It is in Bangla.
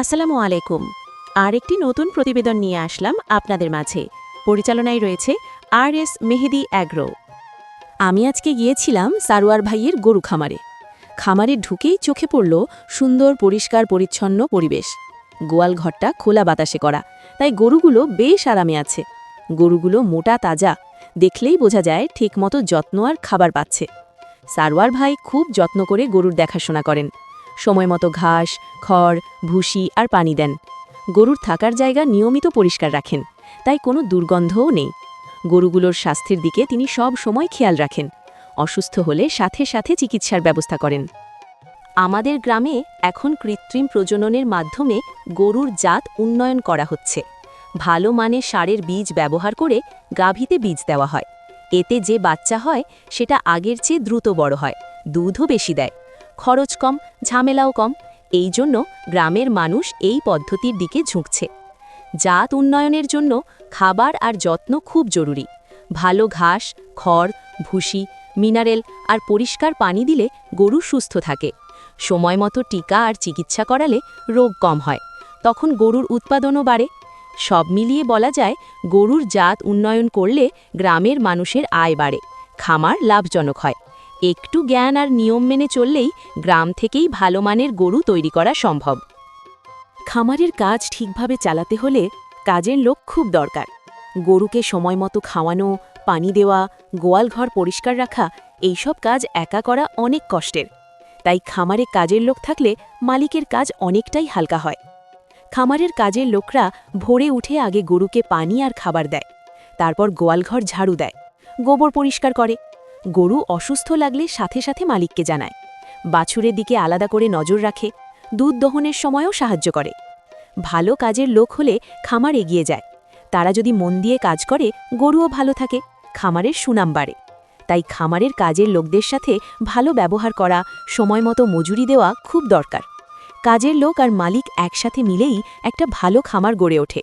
আসসালামু আলাইকুম। আর একটি নতুন প্রতিবেদন নিয়ে আসলাম আপনাদের মাঝে। পরিচালনায় রয়েছে আর এস মেহেদি অ্যাগ্রো। আমি আজকে গিয়েছিলাম সারোয়ার ভাইয়ের গরু খামারে। খামারে ঢুকেই চোখে পড়ল সুন্দর, পরিষ্কার, পরিচ্ছন্ন পরিবেশ। গোয়াল ঘরটা খোলা বাতাসে করা, তাই গরুগুলো বেশ আরামে আছে। গরুগুলো মোটা, তাজা, দেখলেই বোঝা যায় ঠিকমতো যত্ন আর খাবার পাচ্ছে। সারোয়ার ভাই খুব যত্ন করে গরুর দেখাশোনা করেন। সময় মতো ঘাস, খড়, ভুসি আর পানি দেন। গরুর থাকার জায়গা নিয়মিত পরিষ্কার রাখেন, তাই কোনো দুর্গন্ধও নেই। গরুগুলোর স্বাস্থ্যের দিকে তিনি সব সময় খেয়াল রাখেন, অসুস্থ হলে সাথে সাথে চিকিৎসার ব্যবস্থা করেন। আমাদের গ্রামে এখন কৃত্রিম প্রজননের মাধ্যমে গরুর জাত উন্নয়ন করা হচ্ছে। ভালো মানের সারের বীজ ব্যবহার করে গাভীতে বীজ দেওয়া হয়। এতে যে বাচ্চা হয়, সেটা আগের চেয়ে দ্রুত বড় হয়, দুধও বেশি দেয়। খরচ কম, ঝামেলাও কম, এই জন্য গ্রামের মানুষ এই পদ্ধতির দিকে ঝুঁকছে। জাত উন্নয়নের জন্য খাবার আর যত্ন খুব জরুরি। ভালো ঘাস, খড়, ভুসি, মিনারেল আর পরিষ্কার পানি দিলে গরু সুস্থ থাকে। সময় মতো টিকা আর চিকিৎসা করালে রোগ কম হয়। তখন গরুর উৎপাদনও বাড়ে। সব মিলিয়ে বলা যায়, গরুর জাত উন্নয়ন করলে গ্রামের মানুষের আয় বাড়ে। খামার লাভজনক হয়। একটু জ্ঞান আর নিয়ম মেনে চললেই গ্রাম থেকেই ভালো মানের গরু তৈরি করা সম্ভব। খামারের কাজ ঠিকভাবে চালাতে হলে কাজের লোক খুব দরকার। গরুকে সময় মতো খাওয়ানো, পানি দেওয়া গোয়ালঘর পরিষ্কার রাখা, এইসব কাজ একা করা অনেক কষ্টের। তাই খামারে কাজের লোক থাকলে মালিকের কাজ অনেকটাই হালকা হয়। খামারের কাজের লোকরা ভোরে উঠে আগে গরুকে পানি আর খাবার দেয়। তারপর গোয়ালঘর ঝাড়ু দেয়। গোবর পরিষ্কার করে। গরু অসুস্থ লাগলে সাথে সাথে মালিককে জানায়। বাছুরের দিকে আলাদা করে নজর রাখে, দুধ দহনের সময়ও সাহায্য করে। ভালো কাজের লোক হলে খামার এগিয়ে যায়। তারা যদি মন দিয়ে কাজ করে, গরুও ভালো থাকে, খামারের সুনাম বাড়ে। তাই খামারের কাজের লোকদের সাথে ভালো ব্যবহার করা, সময় মতো মজুরি দেওয়া খুব দরকার। কাজের লোক আর মালিক একসাথে মিলেই একটা ভালো খামার গড়ে ওঠে।